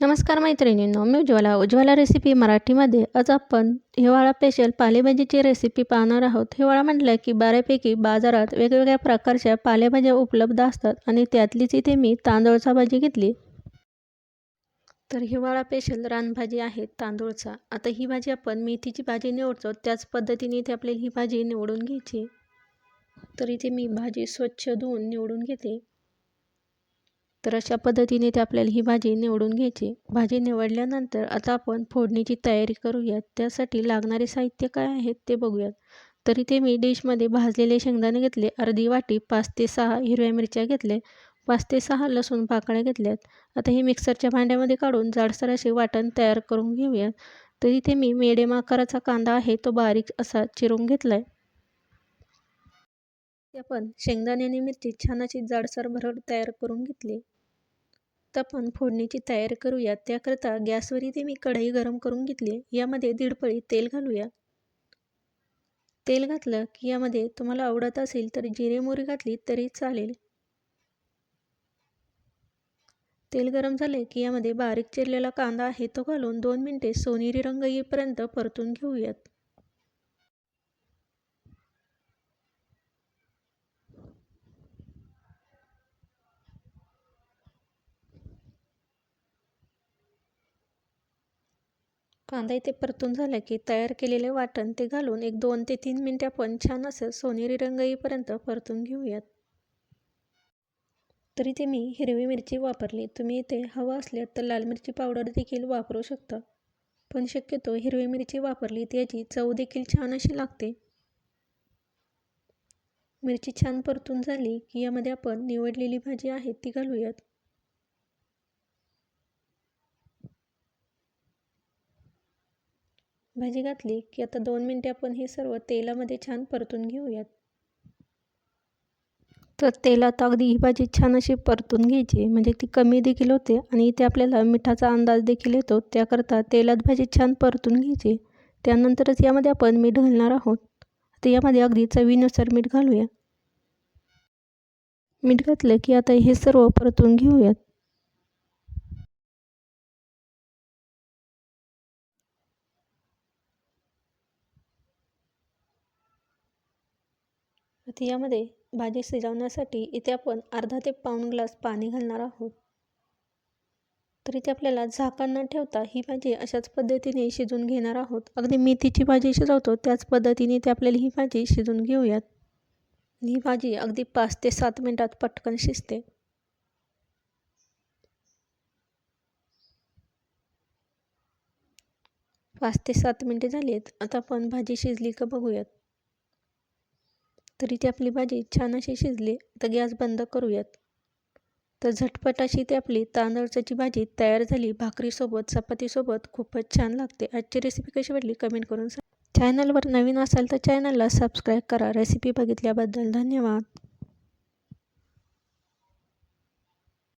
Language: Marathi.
नमस्कार मैत्रिणींनो मी उज्ज्वला. उज्ज्वला रेसिपी मराठीमध्ये आज आपण हिवाळा स्पेशल पालेभाजीची रेसिपी पाहणार आहोत. हिवाळा म्हटलं की बऱ्यापैकी बाजारात वेगवेगळ्या प्रकारच्या पालेभाज्या उपलब्ध असतात आणि त्यातलीच इथे मी तांदूळचा भाजी घेतली. तर हिवाळा स्पेशल रानभाजी आहे तांदूळचा. आता ही भाजी आपण मेथीची भाजी निवडतो. त्याच पद्धतीने इथे आपल्याला ही भाजी निवडून घ्यायची. तर इथे मी भाजी स्वच्छ धुवून निवडून घेते तर अशा पद्धतीने ते आपल्याला ही भाजी निवडून घ्यायची. भाजी निवडल्यानंतर आता आपण फोडणीची तयारी करूयात. त्यासाठी लागणारे साहित्य काय आहेत ते बघूयात. तर इथे मी डिशमध्ये भाजलेले शेंगदाणे घेतले अर्धी वाटी पाच ते सहा हिरव्या मिरच्या घेतल्या पाच ते सहा लसूण पाकळ्या घेतल्यात. आता हे मिक्सरच्या भांड्यामध्ये काढून जाडसर असे वाटण तयार करून घेऊयात. तर इथे मी मेडेम आकाराचा कांदा आहे तो बारीक असा चिरून घेतला आहे आपण शेंगदाणे आणि मिरची छान अशी जाडसर भरड तयार करून घेतली. तर आपण फोडणीची तयारी करूया. त्याकरता गॅसवर इथे मी कढई गरम करून घेतली. यामध्ये दीड पळी तेल घालूया. तेल घातलं की यामध्ये तुम्हाला आवडत असेल तर जिरे मोहरी घातली तरी चालेल. तेल गरम झाले की यामध्ये बारीक चिरलेला कांदा आहे तो घालून दोन मिनटे सोनेरी रंग येईपर्यंत परतून घेऊयात. कांदा इथे परतून झाला की तयार केलेले वाटण ते घालून एक दोन ते तीन मिनटं आपण छान असं सोनेरी रंग येईपर्यंत परतून घेऊयात. तर इथे मी हिरवी मिरची वापरली. तुम्ही इथे हवं असल्यास तर लाल मिरची पावडर देखील वापरू शकता. पण शक्यतो हिरवी मिरची वापरली तर याची चव देखील छान अशी लागते. मिरची छान परतून झाली की यामध्ये आपण निवडलेली भाजी आहे ती घालूयात. भाजी घातली की आता दोन मिनटे आपण हे सर्व तेलामध्ये छान परतून घेऊयात. तर तेलात अगदी ही भाजी छान अशी परतून घ्यायची. म्हणजे ती कमी देखील होते आणि इथे आपल्याला मिठाचा अंदाज देखील येतो. त्याकरता तेलात भाजी छान परतून घ्यायची. त्यानंतरच यामध्ये आपण मीठ घालणार आहोत. तर यामध्ये अगदी चवीनुसार मीठ घालूया. मीठ घातलं की आता हे सर्व परतून घेऊयात. आता यामध्ये भाजी शिजवण्यासाठी इथे आपण अर्धा ते पाऊण ग्लास पाणी घालणार आहोत. तर इथे आपल्याला झाकण न ठेवता ही भाजी अशाच पद्धतीने शिजून घेणार आहोत. अगदी मेथीची भाजी शिजवतो त्याच पद्धतीने ते आपल्याला ही भाजी शिजून घेऊयात. ही भाजी अगदी पाच ते सात मिनटात पटकन शिजते. पाच ते सात मिनटे आहेत आता आपण भाजी शिजली का बघूयात. तर इथे आपली भाजी छान अशी शिजली तर गॅस बंद करूयात. तर झटपट अशी ती आपली तांदळाची भाजी तयार झाली. भाकरीसोबत चपातीसोबत खूपच छान लागते. आजची रेसिपी कशी वाटली कमेंट करून सांग. चॅनलवर नवीन असाल तर चॅनलला सबस्क्राईब करा. रेसिपी बघितल्याबद्दल धन्यवाद.